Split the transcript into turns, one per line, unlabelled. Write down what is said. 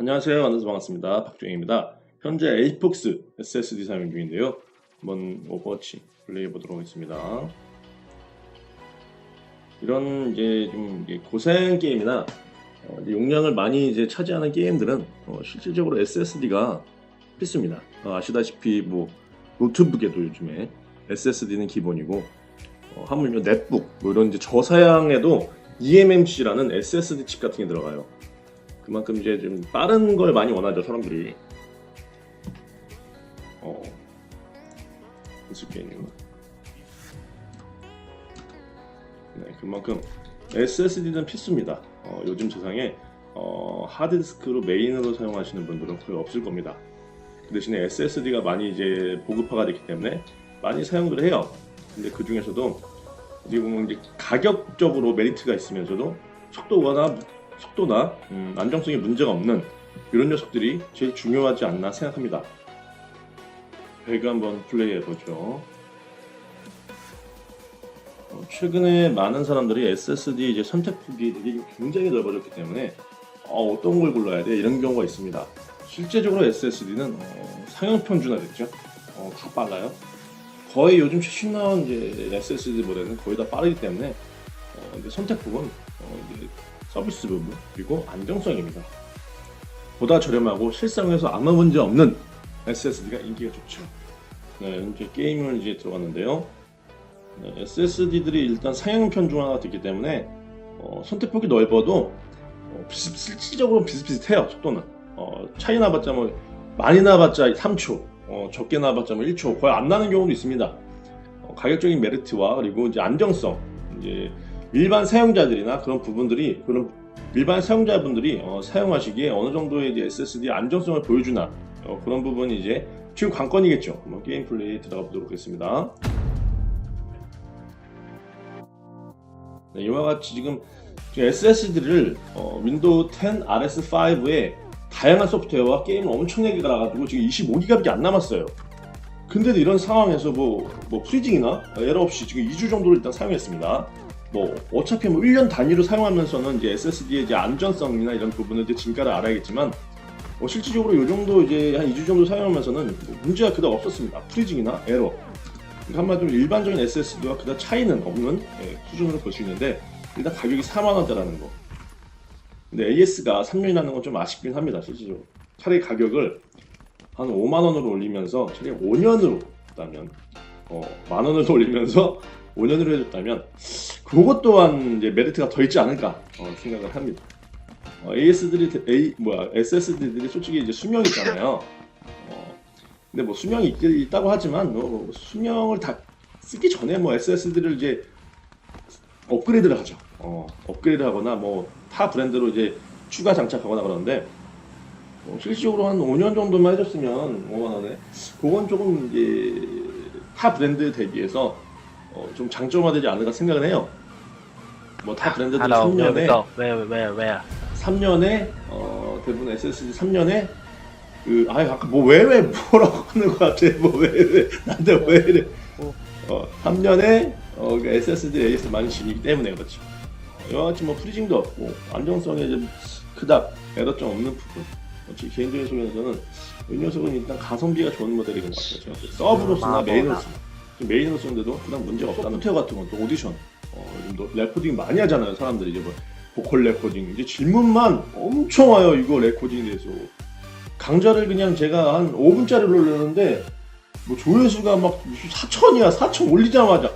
안녕하세요. 만나서 반갑습니다. 박종입니다. 현재 에이폭스 SSD 사용 중인데요. 한번 오버워치 플레이해 보도록 하겠습니다. 이런 이제 좀 고생 게임이나 어, 용량을 많이 이제 차지하는 게임들은 어, 실질적으로 SSD가 필수입니다. 어, 아시다시피 뭐 노트북에도 요즘에 SSD는 기본이고 어, 하물며 넷북 뭐 이런 이제 저사양에도 eMMC라는 SSD 칩 같은 게 들어가요. 그만큼 이제 좀 빠른 걸 많이 원하죠 사람들이. 어, 무슨 게임인가? 네, 그만큼 SSD는 필수입니다. 어, 요즘 세상에 어, 하드디스크로 메인으로 사용하시는 분들은 거의 없을 겁니다. 그 대신에 SSD가 많이 이제 보급화가 됐기 때문에 많이 사용을 해요. 근데 그 중에서도 보면 이제 가격적으로 메리트가 있으면서도 속도가 속도나 음, 안정성에 문제가 없는 이런 녀석들이 제일 중요하지 않나 생각합니다. 배그 한번 플레이해 보죠. 어, 최근에 많은 사람들이 SSD 이제 선택 폭이 되게 굉장히 넓어졌기 때문에 어, 떤걸 골라야 돼 이런 경우가 있습니다. 실제적으로 SSD는 어, 상용 평준화됐죠. 어, 다 빨라요. 거의 요즘 최신 나온 이제 SSD 모델은 거의 다 빠르기 때문에 어, 이제 선택폭은 어, 이제 서비스 부분 그리고 안정성입니다. 보다 저렴하고 실상에서 아무 문제 없는 SSD가 인기가 좋죠. 네, 현재 게임을 이제 들어갔는데요. 네, SSD들이 일단 상향 편중화가 됐기 때문에 어, 선택폭이 넓어도 어, 비슷, 실질적으로 비슷비슷해요. 속도는 어, 차이 나봤자 뭐 많이 나봤자 3초, 어, 적게 나봤자 뭐 1초 거의 안 나는 경우도 있습니다. 어, 가격적인 메리트와 그리고 이제 안정성 이제 일반 사용자들이나 그런 부분들이 그런 일반 사용자분들이 어, 사용하시기에 어느 정도의 이제 SSD 안정성을 보여주나 어, 그런 부분이 이제 지금 관건이겠죠. 한번 게임 플레이 들어가 보도록 하겠습니다. 네, 이와 같이 지금 SSD를 어, 윈도우 10 RS5에 다양한 소프트웨어와 게임을 엄청나게 갈아가지고 지금 25기가밖에 안 남았어요. 근데도 이런 상황에서 뭐, 뭐 프리징이나 에러 없이 지금 2주 정도를 일단 사용했습니다. 뭐 어차피 뭐 1년 단위로 사용하면서는 이제 SSD의 이제 안전성이나 이런 부분을 이제 진가를 알아야겠지만 뭐 실질적으로 이 정도 이제 한 2주 정도 사용하면서는 뭐 문제가 그닥 없었습니다. 프리징이나 에러. 그러니까 한마디로 일반적인 SSD와 그닥 차이는 없는 예, 수준으로 볼 수 있는데 일단 가격이 4만 원대라는 거. 근데 AS가 3년이라는 건 좀 아쉽긴 합니다. 실질적으로. 차라리 가격을 한 5만 원으로 올리면서 차라리 5년으로 했다면 어, 만 원을 더 올리면서 5년으로 해줬다면 그것 또한 이제 메리트가 더 있지 않을까 어, 생각을 합니다. 어, AS들이 A 뭐야 SSD들이 솔직히 이제 수명 이 있잖아요. 어, 근데 뭐 수명이 있, 있다고 하지만 뭐 수명을 다 쓰기 전에 뭐 SSD를 이제 업그레이드를 하죠. 어, 업그레이드하거나 뭐 타 브랜드로 이제 추가 장착하거나 그러는데 어, 실질적으로 한 5년 정도만 해줬으면 5만 원에 그건 조금 이제 타 브랜드 대비해서 어, 좀 장점화되지 않을까 생각을 해요. 뭐 타 브랜드들
Hello, where
3년에
we go? Where, where, where? 3년에
어, 대부분 SSD 3년에 그 아예 아까 뭐 왜 왜 뭐라고 하는 것 같아 뭐왜왜 이래 어 3년에 어 그 SSD AS 많이 지니기 때문에 그렇죠 같이 뭐 프리징도 없고 안정성에 좀 그닥 에러점 없는 부분 어, 제 개인적인 소견에서는 이 녀석은 일단 가성비가 좋은 모델인 것 같아요. 제가 봤을 때. 서브로 쓰나
아,
메인으로
뭐나.
쓰나 지금 메인으로 쓰는데도 그냥 문제가 없다는 소프트웨어 같은 건 또 오디션. 어, 요즘도 레코딩 많이 하잖아요 사람들이. 이제 뭐 보컬 레코딩. 이제 질문만 엄청 와요 이거 레코딩에 대해서. 강좌를 그냥 제가 한 5분짜리로 올렸는데 뭐 조회수가 막 4천이야 4천 올리자마자